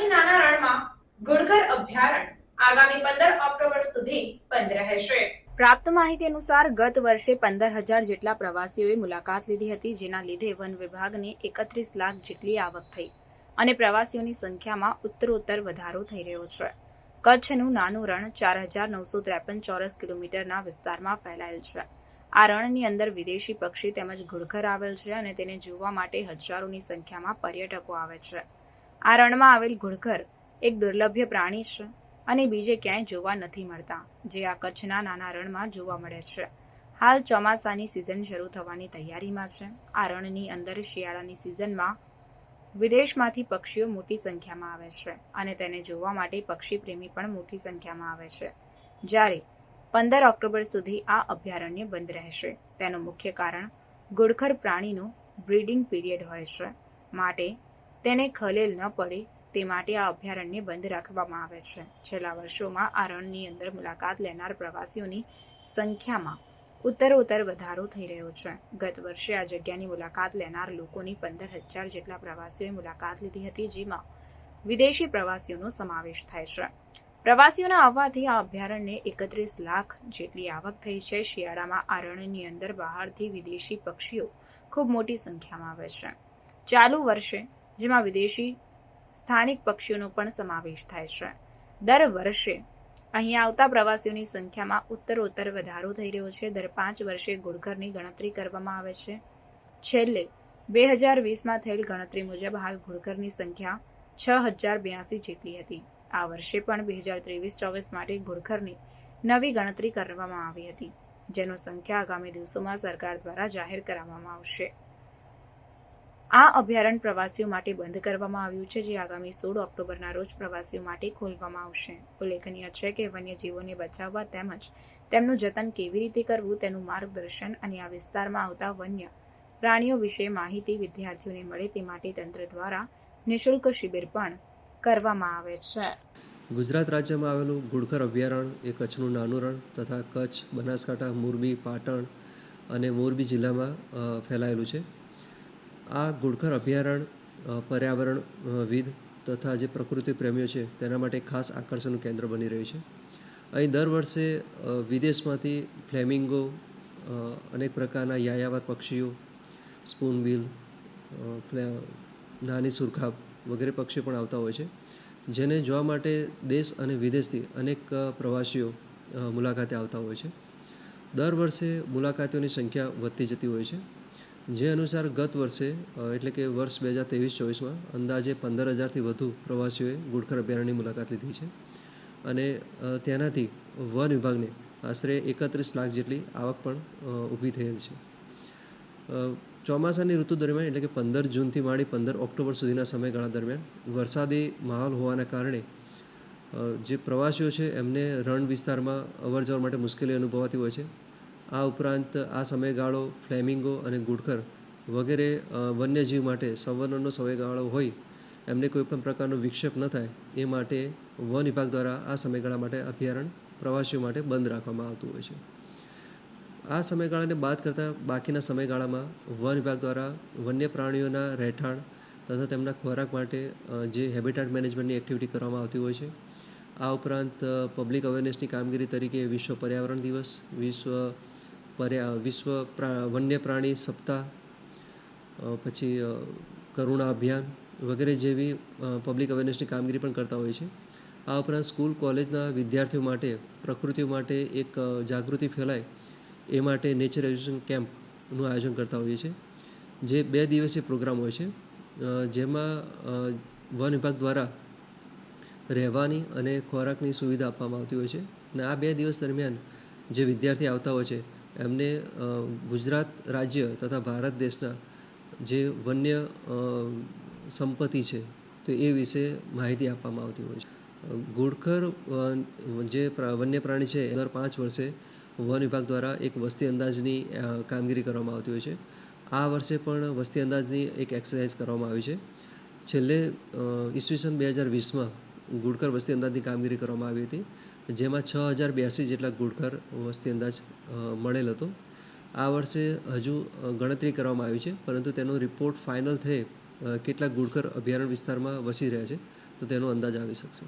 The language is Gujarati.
કચ્છનાના રણમાં ગુડઘર અભયારણ્ય આગામી પંદર ઓક્ટોબર સુધી બંધ રહેશે. પ્રાપ્ત માહિતી અનુસાર ગત વર્ષે પંદર હજાર જેટલા પ્રવાસીઓએ મુલાકાત લીધી હતી, જેના લીધે વન વિભાગને એકત્રીસ લાખ જેટલી આવક થઈ અને પ્રવાસીઓની સંખ્યામાં ઉત્તરોત્તર વધારો થઈ રહ્યો છે. કચ્છનું નાનું રણ ચાર હજાર નવસો ત્રેપન ચોરસ કિલોમીટરના વિસ્તારમાં ફેલાયેલ છે. આ રણની અંદર વિદેશી પક્ષી તેમજ ઘુડખર આવેલ છે અને તેને જોવા માટે હજારોની સંખ્યામાં પર્યટકો આવે છે. આ રણમાં આવેલ ઘુડખર એક દુર્લભ્ય પ્રાણી છે અને બીજે ક્યાંય જોવા નથી મળતા, જે આ કચ્છના નાના રણમાં જોવા મળે છે. હાલ ચોમાસાની સિઝન શરૂ થવાની તૈયારીમાં છે. આ રણની અંદર શિયાળાની સિઝનમાં વિદેશમાંથી પક્ષીઓ મોટી સંખ્યામાં આવે છે અને તેને જોવા માટે પક્ષી પ્રેમી પણ મોટી સંખ્યામાં આવે છે. જ્યારે પંદર ઓક્ટોબર સુધી આ અભયારણ્ય બંધ રહેશે, તેનું મુખ્ય કારણ ગુડખર પ્રાણીનું બ્રીડિંગ પીરિયડ હોય છે. માટે તેને ખલેલ ન પડે તે માટે આ અભયારણ્ય બંધ રાખવામાં આવે છે. છેલ્લા વર્ષોમાં આ અંદર મુલાકાત લેનાર પ્રવાસીઓની સંખ્યામાં ઉત્તરોત્તર વધારો થઈ રહ્યો છે. ગત વર્ષે આ જગ્યાની મુલાકાત લેનાર લોકોની પંદર હજાર જેટલા પ્રવાસીઓએ મુલાકાત લીધી હતી, જેમાં વિદેશી પ્રવાસીઓનો સમાવેશ થાય છે. પ્રવાસીઓના આવવાથી આ અભયારણ્યને એકત્રીસ લાખ જેટલી આવક થઈ છે. શિયાળામાં આ અંદર બહારથી વિદેશી પક્ષીઓ ખૂબ મોટી સંખ્યામાં આવે છે. ચાલુ વર્ષે જેમાં વિદેશી સ્થાનિક પક્ષીઓનો પણ સમાવેશ થાય છે. દર વર્ષે અહીં આવતા પ્રવાસીઓની સંખ્યામાં ઉત્તરોત્તર વધારો થઈ રહ્યો છે. દર પાંચ વર્ષે ઘુડખરની ગણતરી કરવામાં આવે છે. છેલ્લે બે હજાર વીસમાં થયેલ ગણતરી મુજબ હાલ ઘુડખરની સંખ્યા છ હજાર બ્યાસી જેટલી હતી. આ વર્ષે પણ બે હજાર ત્રેવીસ ચોવીસ માટે ઘુડખરની નવી ગણતરી કરવામાં આવી હતી, જેનો સંખ્યા આગામી દિવસોમાં સરકાર દ્વારા જાહેર કરવામાં આવશે. આ અભયારણ્ય પ્રવાસીઓ માટે બંધ કરવામાં આવ્યું છે, જે આગામી સોળ ઓક્ટોબરના રોજ પ્રવાસીઓ માટે ખોલવામાં આવશે. ઉલ્લેખનીય છે કે વન્યજીવોને બચાવવા તેમજ તેમનું જતન કેવી રીતે કરવું તેનું માર્ગદર્શન અને આ વિસ્તારમાં આવતા વન્ય પ્રાણીઓ વિશે માહિતી વિદ્યાર્થીઓને મળે તે માટે તંત્ર દ્વારા નિઃશુલ્ક શિબિર પણ કરવામાં આવે છે. ગુજરાત રાજ્યમાં આવેલું ગુડખર અભયારણ્ય એ કચ્છનું નાનું રણ તથા કચ્છ, બનાસકાંઠા, મોરબી, પાટણ અને મોરબી જિલ્લામાં ફેલાયેલું છે. આ ઘુડખર અભયારણ્ય પર્યાવરણવિદ તથા જે પ્રકૃતિ પ્રેમીઓ છે તેના માટે ખાસ આકર્ષણનું કેન્દ્ર બની રહ્યું છે. અહીં દર વર્ષે વિદેશમાંથી ફ્લેમિંગો અનેક પ્રકારના યાયાવર પક્ષીઓ સ્પૂનબિલ ફ્લે- નાની સુરખાબ વગેરે પક્ષીઓ પણ આવતા હોય છે. જેને જોવા માટે દેશ અને વિદેશથી અનેક પ્રવાસીઓ મુલાકાતે આવતા હોય છે. દર વર્ષે મુલાકાતીઓની સંખ્યા વધતી જતી હોય છે. જે અનુસાર ગત વર્ષે એટલે કે વર્ષ બે હજાર ત્રેવીસ ચોવીસમાં અંદાજે પંદર હજારથી વધુ પ્રવાસીઓએ ગુડખર અભયારણ્યની મુલાકાત લીધી છે. અને તેનાથી વન વિભાગને આશરે એકત્રીસ લાખ જેટલી આવક પણ ઊભી થયેલ છે. ચોમાસાની ઋતુ દરમિયાન, એટલે કે પંદર જૂનથી માંડી પંદર ઓક્ટોબર સુધીના સમયગાળા દરમિયાન, વરસાદી માહોલ હોવાના કારણે જે પ્રવાસીઓ છે એમને રણ વિસ્તારમાં અવર જવર માટે મુશ્કેલી અનુભવાતી હોય છે. આ ઉપરાંત આ સમયગાળો ફ્લેમિંગો અને ગુડખર વગેરે વન્યજીવ માટે સંવર્ણનો સમયગાળો હોય, એમને કોઈ પણ પ્રકારનો વિક્ષેપ ન થાય, એ માટે વન વિભાગ દ્વારા આ સમયગાળા માટે અભયારણ્ય પ્રવાસીઓ માટે બંધ રાખવામાં આવતું હોય છે. આ સમયગાળાને બાદ કરતાં બાકીના સમયગાળામાં વન વિભાગ દ્વારા વન્ય પ્રાણીઓના રહેઠાણ તથા તેમના ખોરાક માટે જે હેબિટાટ મેનેજમેન્ટની એક્ટિવિટી કરવામાં આવતી હોય છે. આ ઉપરાંત પબ્લિક અવેરનેસની કામગીરી તરીકે વિશ્વ પર્યાવરણ દિવસ, વિશ્વ પર્યા વિશ્વ વન્ય પ્રાણી સપ્તાહ પછી કરુણા અભિયાન વગેરે જેવી પબ્લિક અવેરનેસની કામગીરી પણ કરતા હોય છે. આ ઉપરાંત સ્કૂલ કોલેજના વિદ્યાર્થીઓ માટે, પ્રકૃતિઓ માટે એક જાગૃતિ ફેલાય એ માટે નેચર એજ્યુકેશન કેમ્પનું આયોજન કરતા હોઈએ છીએ. જે બે દિવસીય પ્રોગ્રામ હોય છે. જેમાં વન વિભાગ દ્વારા રહેવાની અને ખોરાકની સુવિધા આપવામાં આવતી હોય છે. અને આ બે દિવસ દરમિયાન જે વિદ્યાર્થી આવતા હોય છે એમને ગુજરાત રાજ્ય તથા ભારત દેશના જે વન્ય સંપત્તિ છે, તો એ વિશે માહિતી આપવામાં આવતી હોય છે. ઘુડખર જે વન્ય પ્રાણી છે દર પાંચ વર્ષે વન વિભાગ દ્વારા એક વસ્તી અંદાજની કામગીરી કરવામાં આવતી હોય છે. આ વર્ષે પણ વસ્તી અંદાજની એક એક્સરસાઇઝ કરવામાં આવી છે. છેલ્લે ઈસવીસન બે હજાર વીસમાં ગુડકર વસ્તી અંદાજની કામગીરી કરવામાં આવી હતી. જેમાં છ હજાર બ્યાસી જેટલા ગુડકર વસ્તી અંદાજ મળેલ હતો. આ વર્ષે હજુ ગણતરી કરવામાં આવી છે, પરંતુ તેનો રિપોર્ટ ફાઇનલ થઈ કેટલાક કેટલા ગુડકર અભયારણ્ય વિસ્તારમાં વસી રહ્યા છે, તો તેનો અંદાજ આવી શકશે.